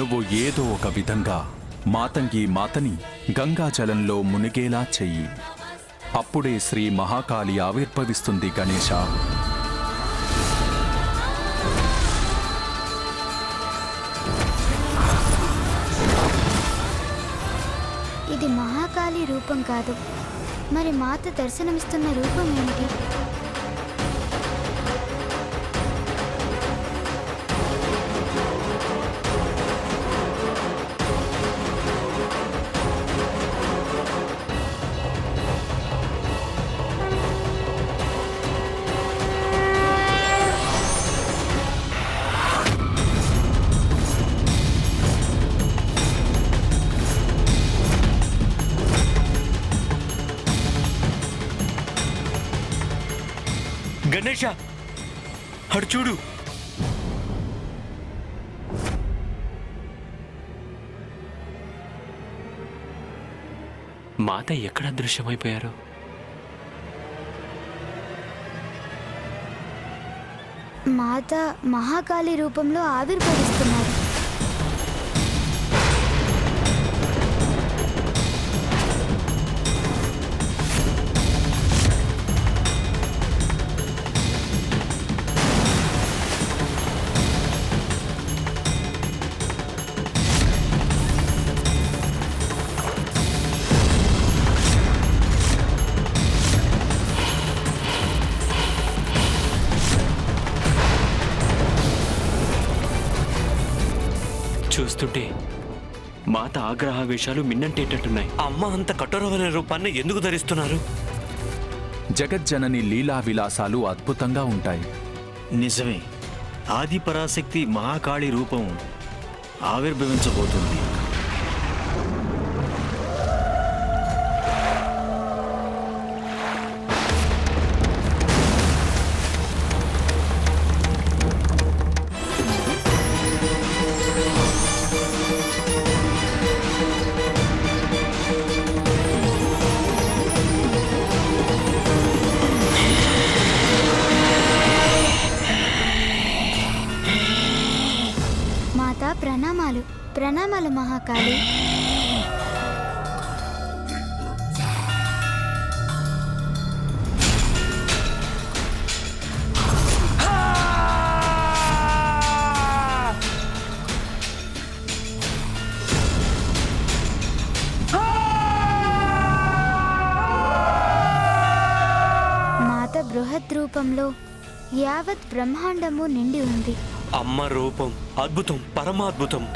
నువ్వు ఏదో ఒక విధంగా మాతంగి మాతని గంగాజలంలో మునిగేలా చెయ్యి. అప్పుడే శ్రీ మహాకాళి ఆవిర్భవిస్తుంది గణేశ. ఇది మహాకాళి రూపం కాదు. మరి మాత దర్శనమిస్తున్న రూపం ఏమిటి? గణేష అడు చూడు. మాత ఎక్కడ అదృశ్యమైపోయారు? మాత మహాకాళి రూపంలో ఆవిర్భవిస్తున్నారు. మాత ఆగ్రహావేశాలు మిన్నంటేటట్టున్నాయి. అమ్మ అంత కఠోరమైన రూపాన్ని ఎందుకు ధరిస్తున్నారు? జగజ్జనని లీలా విలాసాలు అద్భుతంగా ఉంటాయి. నిజమే. ఆది పరాశక్తి మహాకాళి రూపం ఆవిర్భవించబోతుంది. దేవత ప్రణామాలు. ప్రణామాలు మహాకాళి. మాత బృహద్ రూపంలో యావత్ బ్రహ్మాండము నిండి ఉంది. అమ్మ రూపం అద్భుతం పరమాద్భుతం.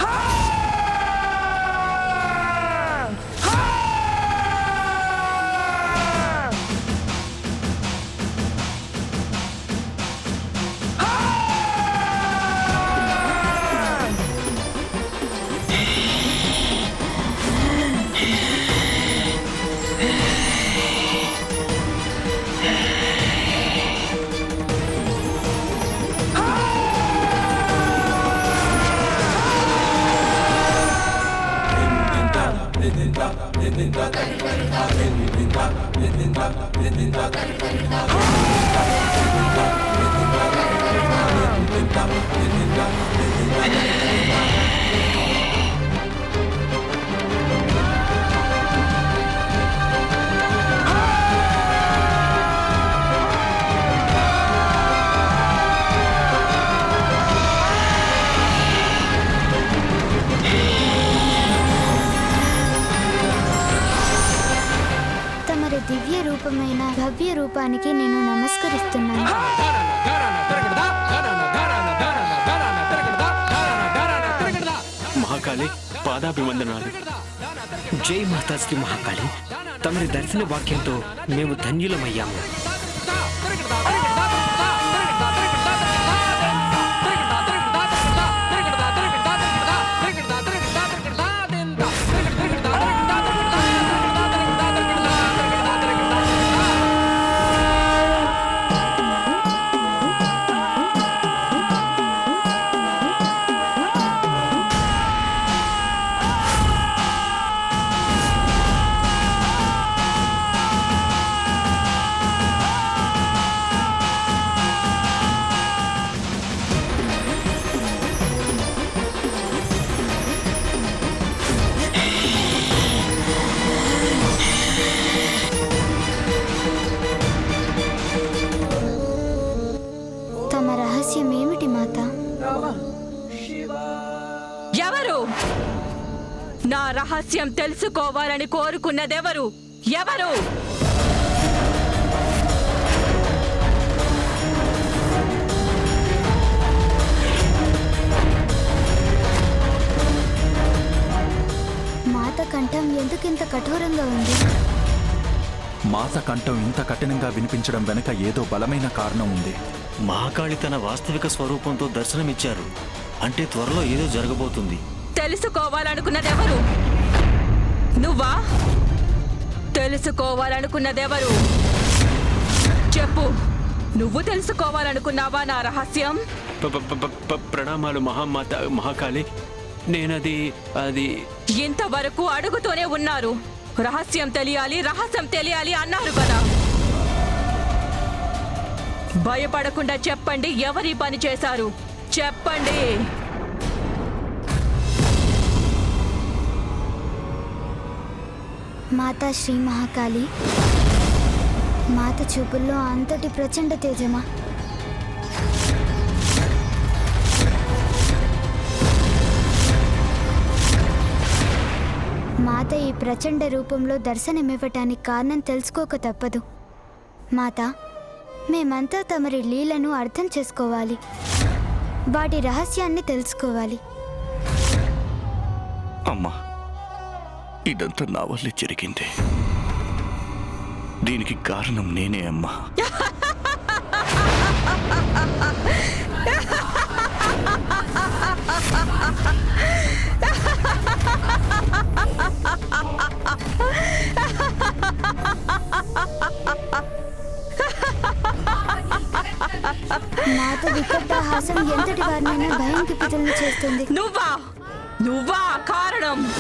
పాదాభివందనాలు. జై మాతాశ్రీ మహాకాళి. తమరి దర్శన వాక్యంతో మేము ధన్యులమయ్యాము. ఎవరు? నా రహస్యం తెలుసుకోవాలని కోరుకున్నదెవరు? ఎవరు? మాత కంఠం ఎందుకింత కఠోరంగా ఉంది? మాత కంఠం ఇంత కఠినంగా వినిపించడం వెనుక ఏదో బలమైన కారణం ఉంది. మహాకాళి తన వాస్తవిక స్వరూపంతో దర్శనమిచ్చారు. అంటే త్వరలో ఏదో జరగబోతుంది. తెలుసుకోవాలనుకున్నదెవరు? నువ్వా? తెలుసుకోవాలనుకున్నదెవరు? చెప్పు. నువ్వు తెలుసుకోవాలనుకున్నావా నా రహస్యం? ప్రణామాలు మహామాత మహాకాళి. నేనది అది. ఇంతవరకు అడుగుతూనే ఉన్నారు. రహస్యం తెలియాలి రహస్యం తెలియాలి అన్నారు కదా. భయపడకుండా చెప్పండి ఎవరి పని చేశారు? చెప్పండి. మాతా శ్రీ మహాకాళి. మాత చూపుల్లో అంతటి ప్రచండ తేజమా? మాత ఈ ప్రచండ రూపంలో దర్శనమివ్వటానికి కారణం తెలుసుకోక తప్పదు. మాత మేమంతా తమరి లీలను అర్థం చేసుకోవాలి. వాటి రహస్యాన్ని తెలుసుకోవాలి. అమ్మా ఇదంతా నా వల్లే జరిగింది. దీనికి కారణం నేనే అమ్మా. వికటాహాసం ఎంతటి వారినైనా చేస్తుంది. నువ్వా? నువ్వా కారణం?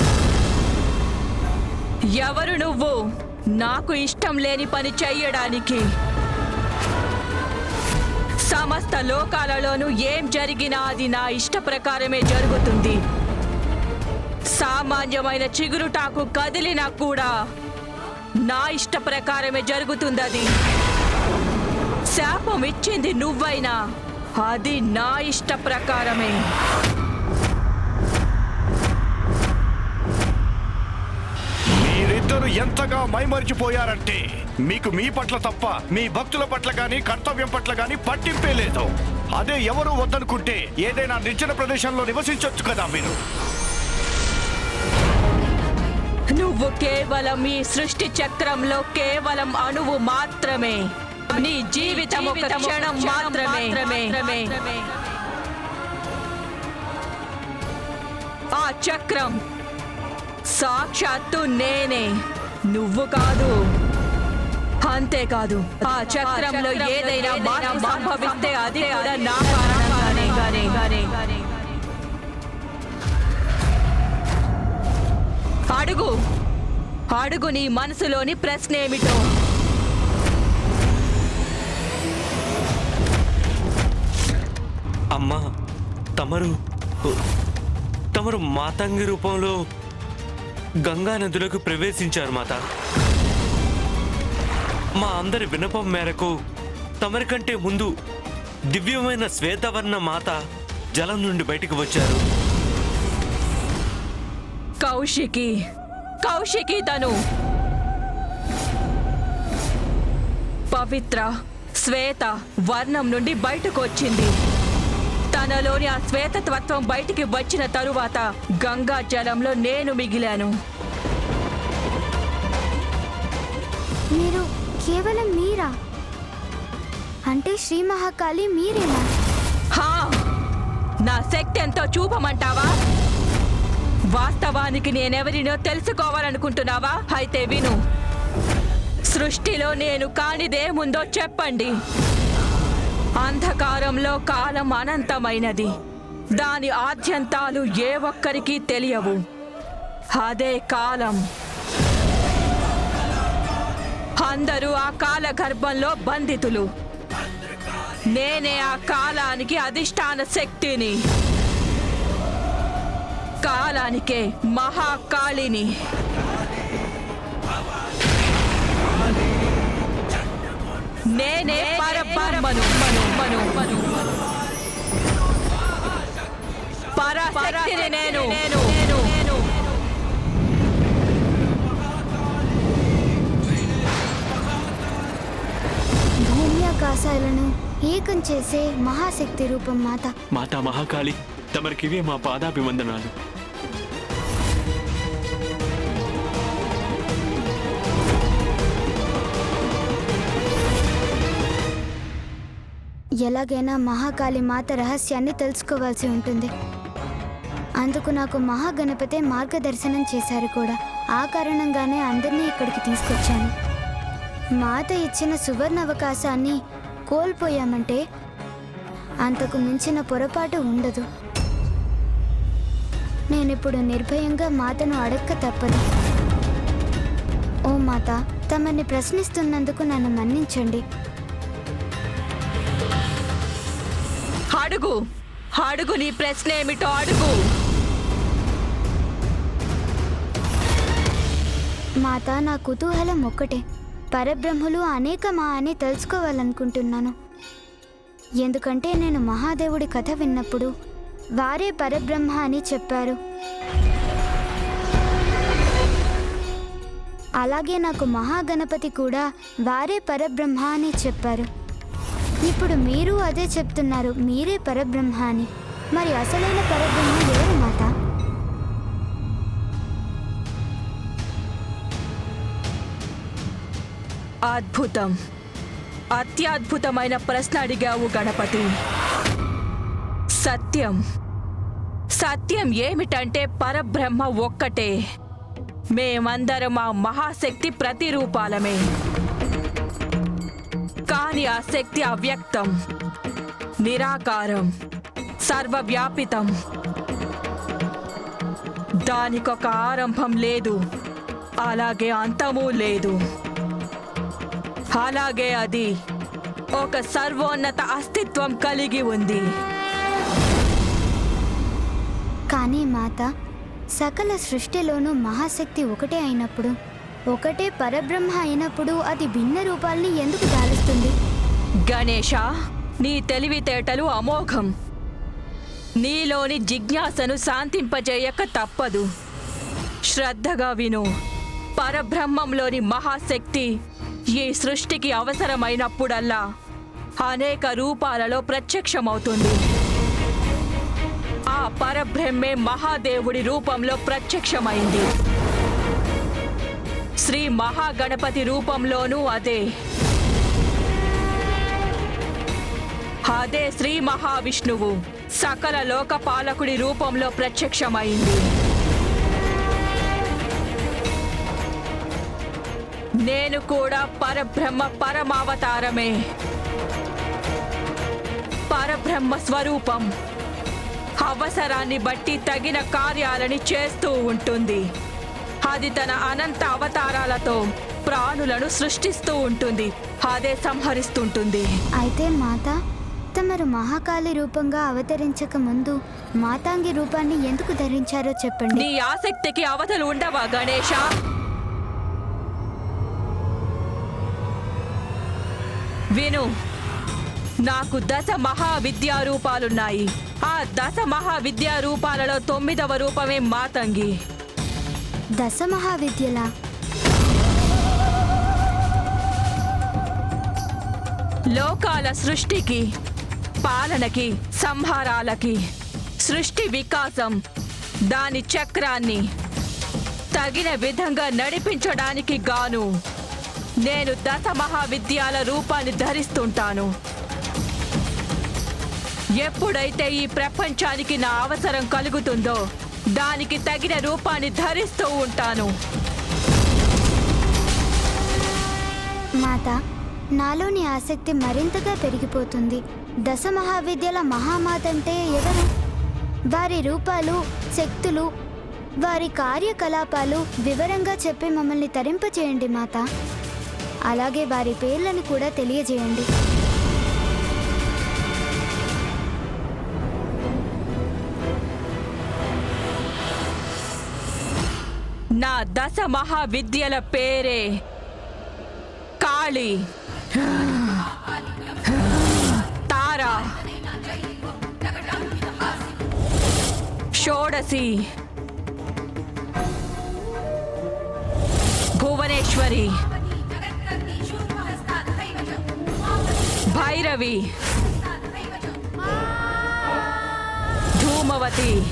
ఎవరు నువ్వు? నాకు ఇష్టం లేని పని చెయ్యడానికి. సమస్త లోకాలలోనూ ఏం జరిగినా అది నా ఇష్ట ప్రకారమే జరుగుతుంది. సామాన్యమైన చిగురుటాకు కదిలినా కూడా నా ఇష్ట ప్రకారమే జరుగుతుంది అది శాపం ఇచ్చింది నువ్వైనా. అది నా ఇష్ట ప్రకారమే. మీరిద్దరు ఎంతగా మైమరిచిపోయారంటే మీకు మీ పట్ల తప్ప మీ భక్తుల పట్ల గాని కర్తవ్యం పట్ల గాని పట్టింపే లేదు. అదే ఎవరు వద్దనుకుంటే ఏదైనా నిర్జన ప్రదేశంలో నివసించొచ్చు కదా మీరు. నువ్వు కేవలం ఈ సృష్టి చక్రంలో కేవలం అణువు మాత్రమే. నీ జీవితం ఒక క్షణం మాత్రమే. ఆ చక్రం సాక్షాత్తు నేనే. నువ్వు కాదు. అంతేకాదు ఆ చక్రంలో ఏదైనా మార్పు సంభవిస్తే అది కూడా నా కారణంగానే. అడుగు. అడుగు నీ మనసులోని ప్రశ్న ఏమిటో అమ్మా తమరు తమరు మాతంగి రూపంలో గంగా నదిలోకి ప్రవేశించారు మాత. మా అందరి వినపం మేరకు తమరి కంటే ముందు దివ్యమైన శ్వేతవర్ణ మాత జలం నుండి బయటికి వచ్చారు. కౌశికి కౌశికి తను. పవిత్ర శ్వేత వర్ణం నుండి బయటకు వచ్చింది. తనలోని ఆ శ్వేతత్వత్వం బయటికి వచ్చిన తరువాత గంగా జలంలో నేను మిగిలాను. మీరు కేవలం మీరా? అంటే శ్రీ మహాకాళి మీరేనా? హా! నా శక్తి ఎంతో చూపమంటావా? వాస్తవానికి నేనెవరినో తెలుసుకోవాలనుకుంటున్నావా? అయితే విను. సృష్టిలో నేను కానిదేముందో చెప్పండి. అంధకారంలో కాలం అనంతమైనది. దాని ఆద్యంతాలు ఏ ఒక్కరికి తెలియవు. అదే కాలం. అందరూ ఆ కాల గర్భంలో బంధితులు. నేనే ఆ కాలానికి అధిష్టాన శక్తిని. కాలానికే మహాకాళిని. నేనే పరబ్రహ్మను. మను మను పరాశక్తిని నేను. నేను. నేను. ఏకం చేసే మహాశక్తి రూపం మాత. మాతా మహాకాళి తమరికివే మా పాదాభివందనాలు. ఎలాగైనా మహాకాళి మాత రహస్యాన్ని తెలుసుకోవాల్సి ఉంటుంది. అందుకు నాకు మహాగణపతే మార్గదర్శనం చేశారు కూడా. ఆ కారణంగానే అందరినీ ఇక్కడికి తీసుకొచ్చాను. మాత ఇచ్చిన సువర్ణ అవకాశాన్ని కోల్పోయామంటే అంతకు మించిన పొరపాటు ఉండదు. నేనిప్పుడు నిర్భయంగా మాతను అడక్క తప్పదు. ఓ మాత తమని ప్రశ్నిస్తున్నందుకు నన్ను మన్నించండి. అడుగు అడుగు నీ ప్రశ్న ఏమిటో అడుగు మాత నా కుతూహలం ఒక్కటే. పరబ్రహ్మలు అనేకమా అని తెలుసుకోవాలనుకుంటున్నాను. ఎందుకంటే నేను మహాదేవుడి కథ విన్నప్పుడు వారే పరబ్రహ్మ అని చెప్పారు. అలాగే నాకు మహాగణపతి కూడా వారే పరబ్రహ్మ అని చెప్పారు. ఇప్పుడు మీరు అదే చెప్తున్నారు మీరే పరబ్రహ్మ అని మరి అసలైన పరబ్రహ్మ ఎవరు మాత? అద్భుతం. అత్యద్భుతమైన ప్రశ్న అడిగావు గణపతి. సత్యం. సత్యం ఏమిటంటే పరబ్రహ్మ ఒక్కటే. మేమందరం ఆ మహాశక్తి ప్రతిరూపాలమే. కాని ఆ శక్తి అవ్యక్తం. నిరాకారం. సర్వవ్యాపితం. దానికొక ఆరంభం లేదు. అలాగే అంతమూ లేదు. అలాగే అది ఒక సర్వోన్నత అస్తిత్వం కలిగి ఉంది. కానీ మాత సకల సృష్టిలోనూ మహాశక్తి ఒకటే అయినప్పుడు ఒకటే పరబ్రహ్మ అయినప్పుడు అది భిన్న రూపాల్ని ఎందుకు దాలుస్తుంది? గణేష నీ తెలివితేటలు అమోఘం. నీలోని జిజ్ఞాసను శాంతింపజేయక తప్పదు. శ్రద్ధగా విను. పరబ్రహ్మంలోని మహాశక్తి ఈ సృష్టికి అవసరమైనప్పుడల్లా అనేక రూపాలలో ప్రత్యక్షమవుతుంది. ఆ పరబ్రహ్మే మహాదేవుడి రూపంలో ప్రత్యక్షమైంది. శ్రీ మహాగణపతి రూపంలోనూ అదే. అదే శ్రీ మహావిష్ణువు. సకల లోకపాలకుడి రూపంలో ప్రత్యక్షమైంది. నేను కూడా పరబ్రహ్మ పరమావతారమే. పరబ్రహ్మ స్వరూపం. అవసరాన్ని బట్టి తగిన కార్యాలని చేస్తూ ఉంటుంది. అది తన అనంత అవతారాలతో ప్రాణులను సృష్టిస్తూ ఉంటుంది. అదే సంహరిస్తుంటుంది. అయితే మాత తమరు మహాకాళి రూపంగా అవతరించక ముందు మాతాంగి రూపాన్ని ఎందుకు ధరించారో చెప్పండి. నీ ఆసక్తికి అవతలు ఉండవా గణేష విను నాకు దశ మహావిద్యా రూపాలున్నాయి. ఆ దశ మహావిద్యా రూపాలలో తొమ్మిదవ రూపమే మాతంగి. దశ మహావిద్యల లోకాల సృష్టికి పాలనకి సంహారాలకి సృష్టి వికాసం దాని చక్రాన్ని తగిన విధంగా నడిపించడానికి గాను నేను దశ మహావిద్యాల రూపాన్ని ధరిస్తుంటాను. ఎప్పుడైతే ఈ ప్రపంచానికి నా అవసరం కలుగుతుందో దానికి తగిన రూపాన్ని ధరిస్తూ ఉంటాను. మాత నాలోని ఆసక్తి మరింతగా పెరిగిపోతుంది. దశ మహావిద్యల మహామాత అంటే ఎవరు? వారి రూపాలు శక్తులు వారి కార్యకలాపాలు వివరంగా చెప్పి మమ్మల్ని తరింపచేయండి మాత. అలాగే వారి పేర్లను కూడా తెలియజేయండి. నా దశ మహావిద్యల పేరే కాళి. తారా. షోడసి భువనేశ్వరి. భైరవి. ధూమవతి.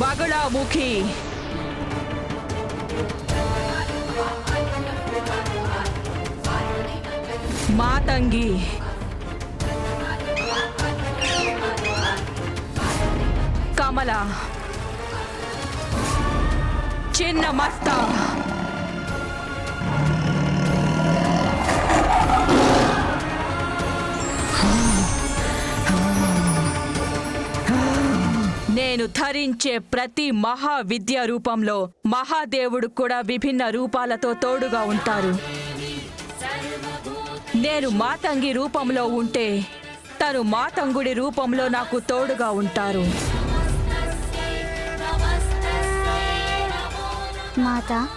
बगड़ा मुखी मातंगी। कमला। चिन्ह నేను ధరించే ప్రతి మహా విద్య రూపంలో మహాదేవుడు కూడా విభిన్న రూపాలతో తోడుగా ఉంటారు. నేను మాతంగి రూపంలో ఉంటే తను మాతంగుడి రూపంలో నాకు తోడుగా ఉంటారు. మాత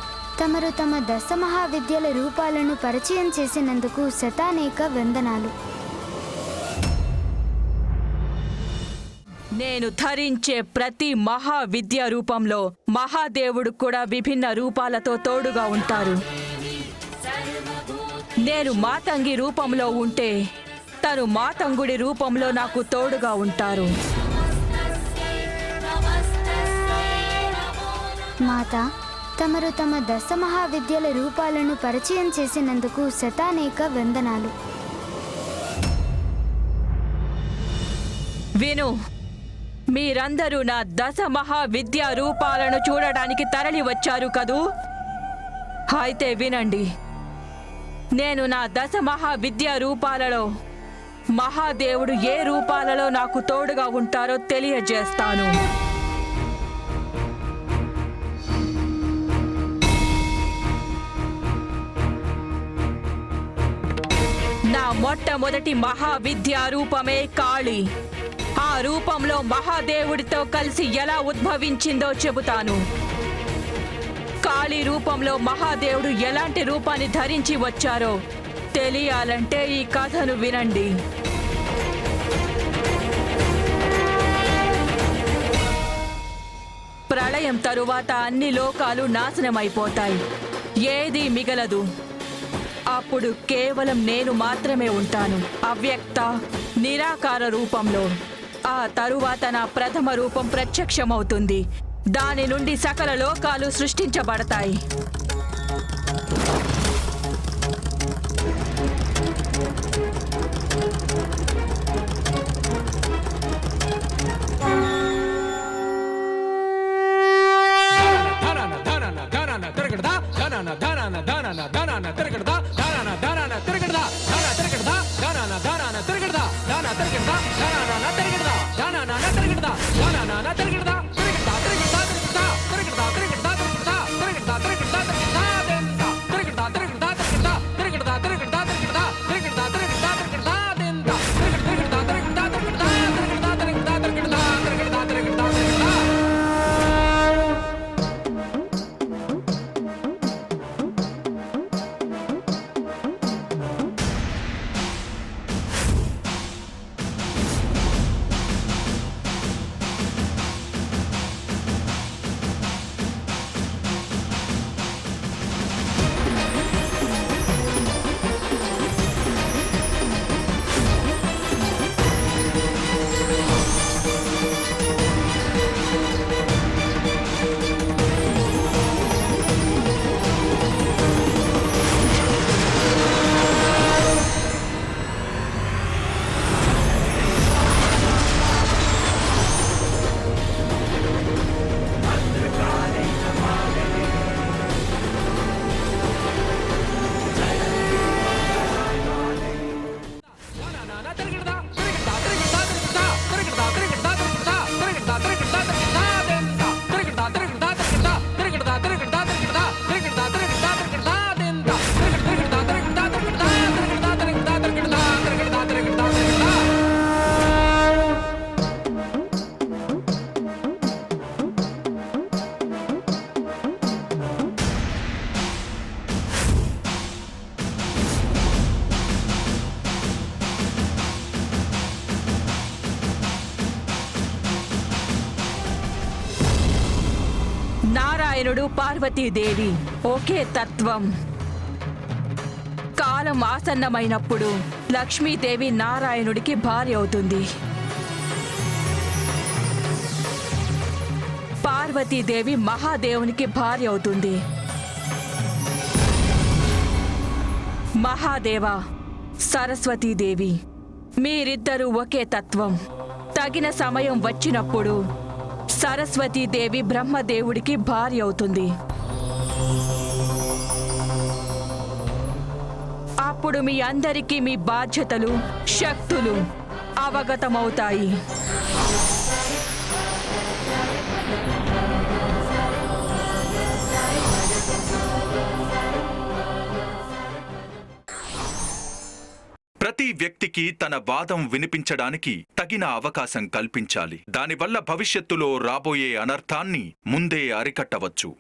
తమరు తమ దశ మహావిద్యల రూపాలను పరిచయం చేసినందుకు శతానేక వందనాలు. నేను ధరించే ప్రతి మహా విద్య రూపంలో మహాదేవుడు కూడా విభిన్న రూపాలతో తోడుగా ఉంటారు. నేను మాతంగి రూపంలో ఉంటే తను మాతంగుడి రూపంలో నాకు తోడుగా ఉంటారు. మాత తమరు తమ దశ మహావిద్యల రూపాలను పరిచయం చేసినందుకు శతానేక వందనాలు. విను మీరందరూ నా దశ మహా విద్యా రూపాలను చూడడానికి తరలి వచ్చారు కదూ? అయితే వినండి. నేను నా దశ మహా విద్యా రూపాలలో మహాదేవుడు ఏ రూపాలలో నాకు తోడుగా ఉంటారో తెలియజేస్తాను. నా మొట్టమొదటి మహావిద్యా రూపమే కాళి. ఆ రూపంలో మహాదేవుడితో కలిసి ఎలా ఉద్భవించిందో చెబుతాను. కాళీ రూపంలో మహాదేవుడు ఎలాంటి రూపాన్ని ధరించి వచ్చారో తెలియాలంటే ఈ కథను వినండి. ప్రళయం తరువాత అన్ని లోకాలు నాశనమైపోతాయి. ఏదీ మిగలదు. అప్పుడు కేవలం నేను మాత్రమే ఉంటాను. అవ్యక్త నిరాకార రూపంలో. ఆ తరువాత నా ప్రథమ రూపం ప్రత్యక్షమవుతుంది దాని నుండి సకల లోకాలు సృష్టించబడతాయి Battle నారాయణుడు పార్వతీదేవి. ఒకే తత్వం. కాలం ఆసన్నమైనప్పుడు లక్ష్మీదేవి నారాయణుడికి భార్య అవుతుంది. పార్వతీదేవి మహాదేవునికి భార్య అవుతుంది. మహాదేవ సరస్వతీదేవి మీరిద్దరూ ఒకే తత్వం. తగిన సమయం వచ్చినప్పుడు సరస్వతీదేవి బ్రహ్మదేవుడికి భార్య అవుతుంది. అప్పుడు మీ అందరికీ మీ బాధ్యతలు శక్తులు అవగతమవుతాయి. ప్రతి వ్యక్తికి తన వాదం వినిపించడానికి తగిన అవకాశం కల్పించాలి. దానివల్ల భవిష్యత్తులో రాబోయే అనర్థాన్ని ముందే అరికట్టవచ్చు.